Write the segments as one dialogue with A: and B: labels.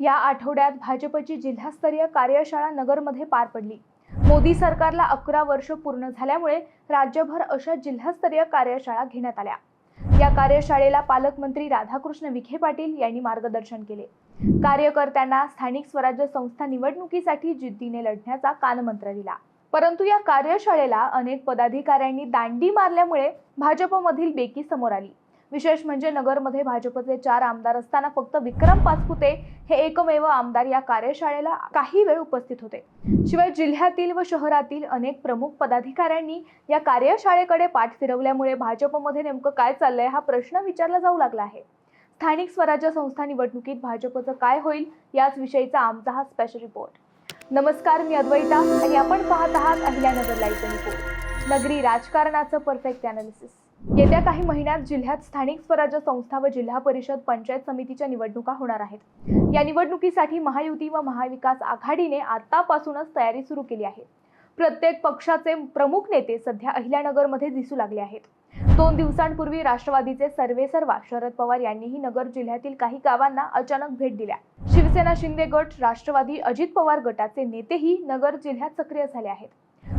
A: या आठवड्यात भाजपची जिल्हास्तरीय कार्यशाळा नगरमध्ये पार पडली. मोदी सरकारला अकरा वर्ष पूर्ण झाल्यामुळे राज्यभर अशा जिल्हास्तरीय कार्यशाळा घेण्यात आल्या. या कार्यशाळेला पालकमंत्री राधाकृष्ण विखे पाटील यांनी मार्गदर्शन केले. कार्यकर्त्यांना स्थानिक स्वराज्य संस्था निवडणुकीसाठी जिद्दीने लढण्याचा कानमंत्र दिला. परंतु या कार्यशाळेला अनेक पदाधिकाऱ्यांनी दांडी मारल्यामुळे भाजपमधील बेकी समोर आली. विशेष म्हणजे नगरमध्ये भाजपचे चार आमदार असताना फक्त विक्रम पाचपुते हे एकमेव आमदार या कार्यशाळेला काही वेळ उपस्थित होते. शिवाय जिल्ह्यातील व शहरातील अनेक प्रमुख पदाधिकाऱ्यांनी या कार्यशाळेकडे पाठ फिरवल्यामुळे भाजपमध्ये नेमकं काय चाललंय हा प्रश्न विचारला जाऊ लागला आहे. स्थानिक स्वराज्य संस्था निवडणुकीत भाजपचं काय होईल याच विषयीचा आमचा हा स्पेशल रिपोर्ट नमस्कार मी अद्वैता. आणि आपण पाहत आहात अहिल्यानगर लाईव्ह रिपोर्ट नगरी राजकारणाचं परफेक्ट अनालिसिस येत्या काही महिन्यात जिल्ह्यात स्थानिक स्वराज्य संस्था व जिल्हा परिषद पंचायत समितीच्या निवडणुका होणार आहेत. या निवडणुकीसाठी महायुती व महाविकास आघाडीने आतापासूनच तयारी सुरू केली आहे. प्रत्येक पक्षाचे प्रमुख नेते सध्या अहिल्यानगरमध्ये दिसू लागले आहेत. दोन दिवसांपूर्वी राष्ट्रवादीचे सर्वेसर्वा शरद पवार यांनीही नगर जिल्ह्यातील काही गावांना अचानक भेट दिल्या. शिवसेना शिंदे गट राष्ट्रवादी अजित पवार गटाचे नेतेही नगर जिल्ह्यात सक्रिय झाले आहेत.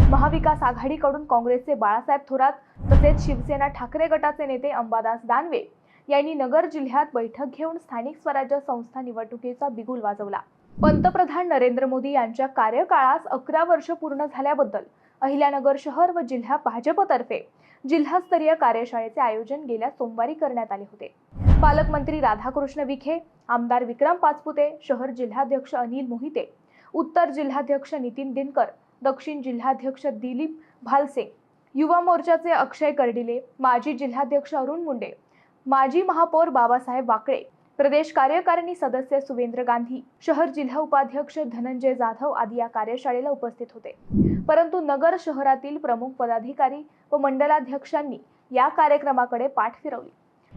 A: महाविकास आघाडीकडून काँग्रेसचे बाळासाहेब थोरात तसेच शिवसेना ठाकरे गटाचे नेते अंबादास दानवे यांनी नगर जिल्ह्यात बैठक घेऊन स्थानिक स्वराज्य संस्था निवडणुकीचा बिगुल वाजवला. पंतप्रधान नरेंद्र मोदी यांच्या कार्यकाळास अकरा वर्ष पूर्ण झाल्याबद्दल अहिल्यानगर शहर व जिल्हा भाजपतर्फे जिल्हास्तरीय कार्यशाळेचे आयोजन गेल्या सोमवारी करण्यात आले होते. पालकमंत्री राधाकृष्ण विखे आमदार विक्रम पाचपुते शहर जिल्हाध्यक्ष अनिल मोहिते उत्तर जिल्हाध्यक्ष नितीन दिनकर दक्षिण जिल्हाध्यक्ष दिलीप भालसे युवा मोर्चाचे अक्षय कर्डिले माजी जिल्हाध्यक्ष अरुण मुंडे माजी महापौर बाबासाहेब वाकळे प्रदेश कार्यकारिणी सदस्य सुवेंद्र गांधी शहर जिल्हा उपाध्यक्ष धनंजय जाधव आदी या कार्यशाळेला उपस्थित होते. परंतु नगर शहरातील प्रमुख पदाधिकारी व मंडलाध्यक्षांनी या कार्यक्रमाकडे पाठ फिरवली.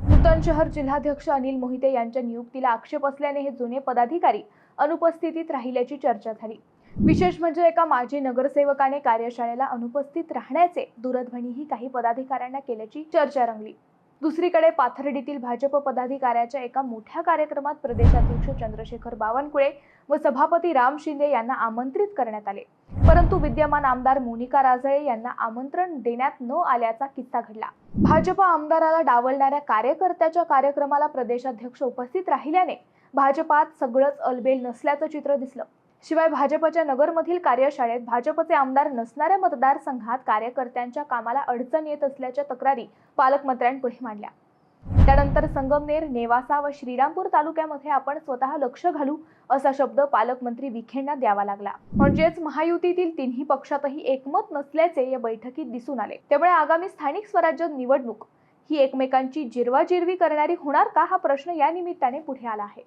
A: नूतन शहर जिल्हाध्यक्ष अनिल मोहिते यांच्या नियुक्तीला आक्षेप असल्याने हे जुने पदाधिकारी अनुपस्थितीत राहिल्याची चर्चा झाली. विशेष म्हणजे एका माजी नगरसेवकाने कार्यशाळेला अनुपस्थित राहण्याचे दूरध्वनीही काही पदाधिकाऱ्यांना केल्याची चर्चा रंगली. दुसरीकडे पाथर्डीतील भाजप पदाधिकाऱ्याच्या एका मोठ्या कार्यक्रमात प्रदेशाध्यक्ष चंद्रशेखर बावनकुळे व सभापती राम शिंदे यांना आमंत्रित करण्यात आले. परंतु विद्यमान आमदार मोनिका राजळे यांना आमंत्रण देण्यात न आल्याचा किस्सा घडला. भाजप आमदाराला डावलणाऱ्या कार्यकर्त्याच्या कार्यक्रमाला प्रदेशाध्यक्ष उपस्थित राहिल्याने भाजपात सगळंच अलबेल नसल्याचं चित्र दिसलं. शिवाय भाजपच्या नगरमधील कार्यशाळेत भाजपचे आमदार नसणाऱ्या मतदारसंघात कार्यकर्त्यांच्या कामाला अडचण येत असल्याच्या तक्रारी पालकमंत्र्यांपुढे मांडल्या. त्यानंतर संगमनेर नेवासा व श्रीरामपूर तालुक्यामध्ये आपण स्वतः लक्ष घालू असा शब्द पालकमंत्री विखेंना द्यावा लागला. म्हणजेच महायुतीतील तिन्ही पक्षातही एकमत नसल्याचे या बैठकीत दिसून आले. त्यामुळे आगामी स्थानिक स्वराज्य निवडणूक ही एकमेकांची जिरवाजिरवी करणारी होणार का हा प्रश्न या निमित्ताने पुढे आला आहे.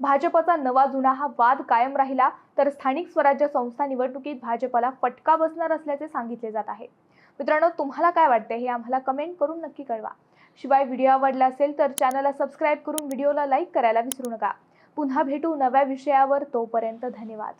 A: भाजपचा नवा जुना हा वाद कायम राहिला तर स्थानिक स्वराज्य संस्था निवडणुकीत भाजपला फटका बसणार असल्याचे सांगितले जात आहे. मित्रांनो तुम्हाला काय वाटते हे आम्हाला कमेंट करून नक्की कळवा. शिवाय व्हिडिओ आवडला असेल तर चॅनलला सबस्क्राईब करून व्हिडिओला लाईक करायला विसरू नका. पुन्हा भेटू नव्या विषयावर तोपर्यंत धन्यवाद.